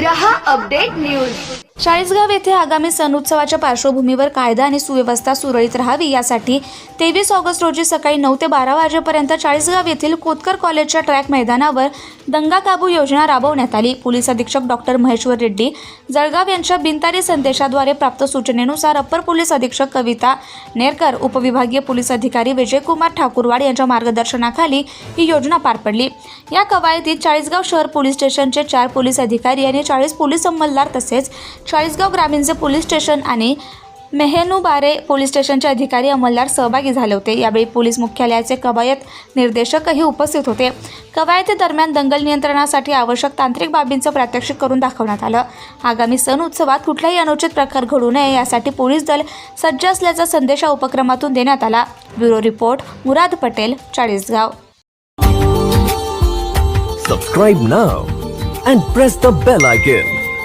Viraha Update News. Chalisgaon येथे आगामी सण उत्सवाच्या पार्श्वभूमीवर कायदा आणि सुव्यवस्था सुरळीत राहावी यासाठी तेवीस ऑगस्ट रोजी सकाळी नऊ ते बारा वाजेपर्यंत चाळीसगाव येथील कोतकर कॉलेजच्या ट्रॅक मैदानावर दंगा काबू योजना राबवण्यात आली. पोलीस अधीक्षक डॉक्टर महेश्वर रेड्डी जळगाव यांच्या बिनतारी संदेशाद्वारे प्राप्त सूचनेनुसार अप्पर पोलीस अधीक्षक कविता नेरकर उपविभागीय पोलीस अधिकारी विजयकुमार ठाकूरवाड यांच्या मार्गदर्शनाखाली ही योजना पार पडली. या कवायतीत चाळीसगाव शहर पोलीस स्टेशनचे चार पोलीस अधिकारी आणि चाळीस पोलीस अंमलदार तसेच चाळीसगाव ग्रामीणचे पोलीस स्टेशन आणि मेहनुबारे पोलीस स्टेशनचे अधिकारी अंमलदार सहभागी झाले होते. यावेळी पोलीस मुख्यालयाचे कवायत निर्देशकही उपस्थित होते. कवायतीदरम्यान दंगल नियंत्रणासाठी आवश्यक तांत्रिक बाबींचं प्रात्यक्षिक करून दाखवण्यात आलं. आगामी सण उत्सवात कुठलाही अनुचित प्रकार घडू नये यासाठी पोलीस दल सज्ज असल्याचा संदेश या उपक्रमातून देण्यात आला. Bureau report Murad Patel Chalisgaon. Subscribe now and press the bell icon